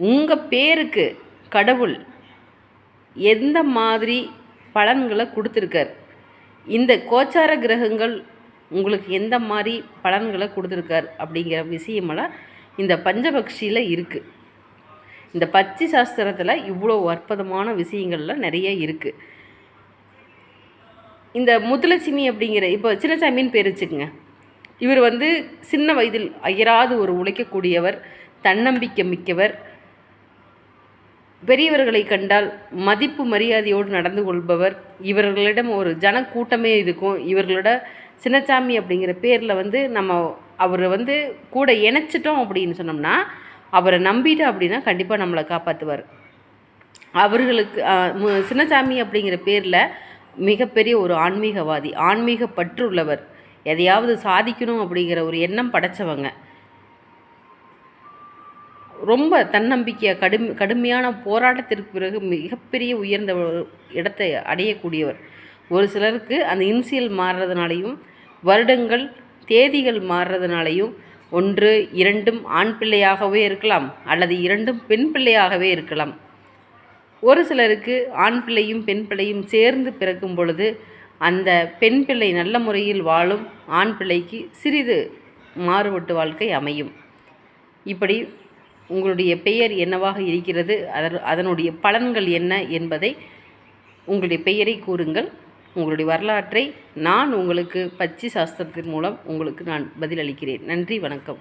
உங்கள் பேருக்கு கடவுள் எந்த மாதிரி பலன்களை கொடுத்துருக்கார்? இந்த கோச்சார கிரகங்கள் உங்களுக்கு எந்த மாதிரி பலன்களை கொடுத்துருக்கார் அப்படிங்கிற விஷயமெல்லாம் இந்த பஞ்சபக்ஷியில் இருக்குது இந்த பச்சி சாஸ்திரத்தில் இவ்வளோ அற்புதமான விஷயங்கள்லாம் நிறைய இருக்குது இந்த முத்துலட்சுமி அப்படிங்கிற இப்போ சின்னசாமின்னு பேர் வச்சுக்கோங்க. இவர் வந்து சின்ன வயதில் அயராது ஒரு உழைக்கக்கூடியவர் தன்னம்பிக்கை மிக்கவர் பெரியவர்களை கண்டால் மதிப்பு மரியாதையோடு நடந்து கொள்பவர். இவர்களிடம் ஒரு ஜனக்கூட்டமே இருக்கும். இவர்களோட சின்னசாமி அப்படிங்கிற பேரில் வந்து நம்ம அவரை வந்து கூட இணைச்சிட்டோம் அப்படின்னு சொன்னோம்னா அவரை நம்பிட்டோம் அப்படின்னா கண்டிப்பாக நம்மளை காப்பாற்றுவார் அவர்களுக்கு சின்னசாமி அப்படிங்கிற பேரில் மிகப்பெரிய ஒரு ஆன்மீகவாதி ஆன்மீக பற்று உள்ளவர் எதையாவது சாதிக்கணும் அப்படிங்கிற ஒரு எண்ணம் படைச்சவங்க. ரொம்ப தன்னம்பிக்கையை கடும் கடுமையான போராட்டத்திற்கு பிறகு மிகப்பெரிய உயர்ந்த ஒரு இடத்தை அடையக்கூடியவர். ஒரு சிலருக்கு அந்த இன்சியல் மாறுறதுனாலையும் வருடங்கள் தேதிகள் மாறுறதுனாலையும் ஒன்று இரண்டும் ஆண் பிள்ளையாகவே இருக்கலாம் அல்லது இரண்டும் பெண் பிள்ளையாகவே இருக்கலாம். ஒரு சிலருக்கு ஆண் பிள்ளையும் பெண் பிள்ளையும் சேர்ந்து பிறக்கும் பொழுது அந்த பெண் பிள்ளை நல்ல முறையில் வாழும் ஆண் பிள்ளைக்கு சிறிது மாறுபட்டு வாழ்க்கை அமையும். இப்படி உங்களுடைய பெயர் என்னவாக இருக்கிறது அதன் அதனுடைய பலன்கள் என்ன என்பதை உங்களுடைய பெயரை கூறுங்கள். உங்களுடைய வரலாற்றை நான் உங்களுக்கு பச்சி சாஸ்திரத்தின் மூலம் உங்களுக்கு நான் பதிலளிக்கிறேன். நன்றி வணக்கம்.